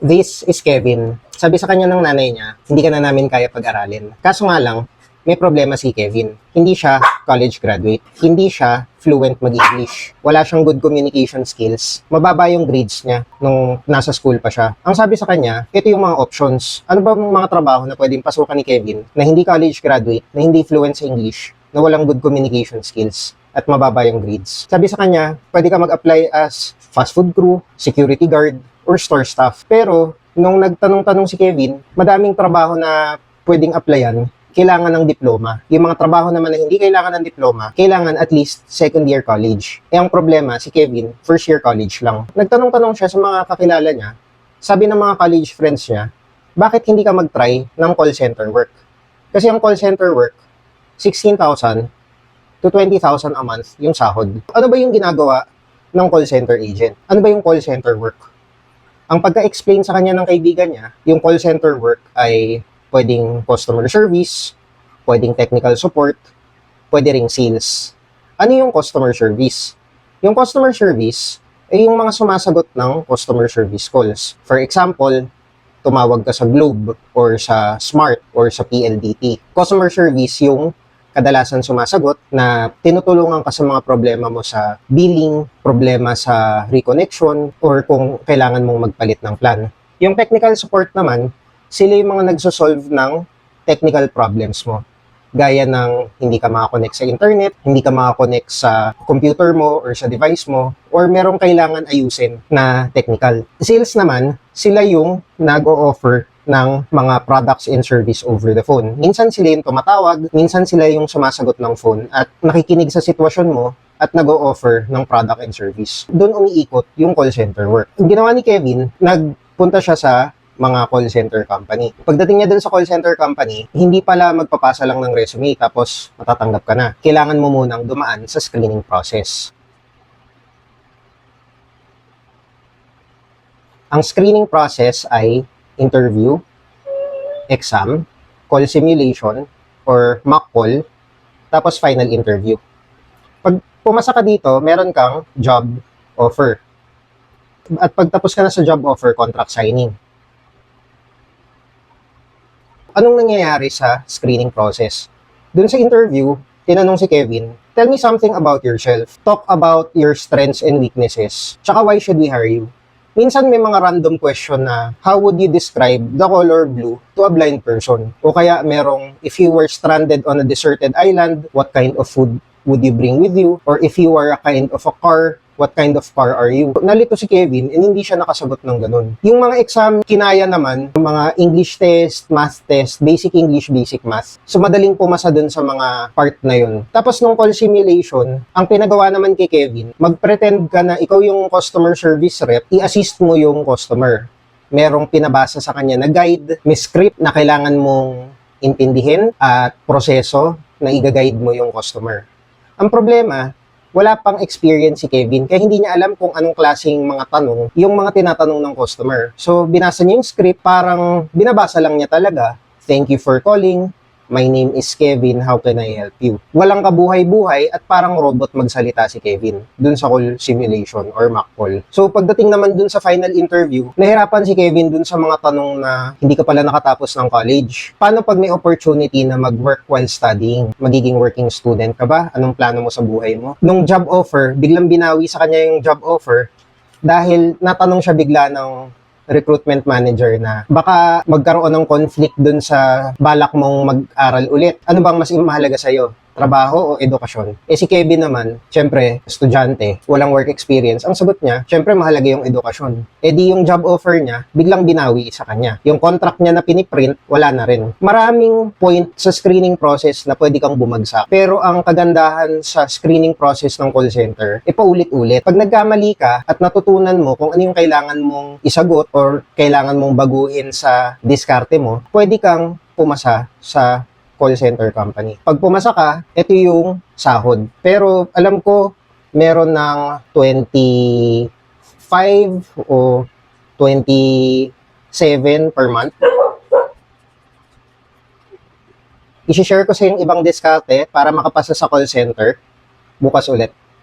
This is Kevin. Sabi sa kanya ng nanay niya, hindi ka na namin kaya pag-aralin. Kaso nga lang, may problema si Kevin. Hindi siya college graduate. Hindi siya fluent mag-English. Wala siyang good communication skills. Mababa yung grades niya nung nasa school pa siya. Ang sabi sa kanya, ito yung mga options. Ano ba mga trabaho na pwedeng pasukan ni Kevin na hindi college graduate, na hindi fluent sa English, na walang good communication skills at mababa yung grades. Sabi sa kanya, pwede ka mag-apply as fast food crew, security guard, or store staff. Pero, nung nagtanong-tanong si Kevin, madaming trabaho na pwedeng applyan, kailangan ng diploma. Yung mga trabaho naman na hindi kailangan ng diploma, kailangan at least second year college. Eh ang problema, si Kevin, first year college lang. Nagtanong-tanong siya sa mga kakilala niya, sabi ng mga college friends niya, bakit hindi ka mag-try ng call center work? Kasi ang call center work, 16,000 to 20,000 a month yung sahod. Ano ba yung ginagawa ng call center agent? Ano ba yung call center work? Ang pagka-explain sa kanya ng kaibigan niya, yung call center work ay pwedeng customer service, pwedeng technical support, pwede ring sales. Ano yung customer service? Yung customer service ay yung mga sumasagot ng customer service calls. For example, tumawag ka sa Globe or sa Smart or sa PLDT. Customer service yung kadalasan sumasagot na tinutulungan ka sa mga problema mo sa billing, problema sa reconnection, or kung kailangan mong magpalit ng plan. Yung technical support naman, sila yung mga nagsosolve ng technical problems mo. Gaya ng hindi ka makakonect sa internet, hindi ka makakonect sa computer mo or sa device mo, or merong kailangan ayusin na technical. Sales naman, sila yung nag-o-offer ng mga products and service over the phone. Minsan sila yung tumatawag, minsan sila yung sumasagot ng phone at nakikinig sa sitwasyon mo at nag-o-offer ng product and service. Doon umiikot yung call center work. Ang ginawa ni Kevin, nagpunta siya sa mga call center company. Pagdating niya dun sa call center company, hindi pala magpapasa lang ng resume tapos matatanggap ka na. Kailangan mo munang dumaan sa screening process. Ang screening process ay interview, exam, call simulation, or mock call, tapos final interview. Pag pumasa ka dito, meron kang job offer. At pagtapos ka na sa job offer, contract signing. Anong nangyayari sa screening process? Doon sa interview, tinanong si Kevin, tell me something about yourself. Talk about your strengths and weaknesses. Tsaka why should we hire you? Minsan may mga random question na how would you describe the color blue to a blind person? O kaya merong if you were stranded on a deserted island, what kind of food would you bring with you? Or if you were a kind of a car, what kind of car are you? Nalito si Kevin and hindi siya nakasagot ng ganun. Yung mga exam, kinaya naman, mga English test, math test, basic English, basic math. So madaling pumasa dun sa mga part na yun. Tapos nung call simulation, ang pinagawa naman kay Kevin, mag-pretend ka na ikaw yung customer service rep, i-assist mo yung customer. Merong pinabasa sa kanya na guide, may script na kailangan mong intindihin at proseso na i-guide mo yung customer. Ang problema, wala pang experience si Kevin kaya hindi niya alam kung anong klaseng mga tanong yung mga tinatanong ng customer. So, binasa niya yung script, parang binabasa lang niya talaga. Thank you for calling. My name is Kevin. How can I help you? Walang kabuhay-buhay at parang robot magsalita si Kevin dun sa call simulation or mock call. So, pagdating naman dun sa final interview, nahirapan si Kevin dun sa mga tanong na hindi ka pala nakatapos ng college. Paano pag may opportunity na mag-work while studying? Magiging working student ka ba? Anong plano mo sa buhay mo? Nung job offer, biglang binawi sa kanya yung job offer dahil natanong siya bigla ng recruitment manager na baka magkaroon ng conflict dun sa balak mong mag-aral ulit. Ano bang mas mahalaga sa'yo? Trabaho o edukasyon? Eh si Kevin naman, syempre, estudyante, walang work experience. Ang sagot niya, syempre mahalaga yung edukasyon. Eh di yung job offer niya, biglang binawi sa kanya. Yung contract niya na piniprint, wala na rin. Maraming point sa screening process na pwede kang bumagsak. Pero ang kagandahan sa screening process ng call center, e paulit-ulit. Pag nagkamali ka at natutunan mo kung ano yung kailangan mong isagot or kailangan mong baguhin sa diskarte mo, pwede kang pumasa sa call center company. Pag pumasa ka, ito yung sahod. Pero alam ko, meron ng 25 o 27 per month. I-share ko sa yung ibang diskarte para makapasa sa call center bukas ulit.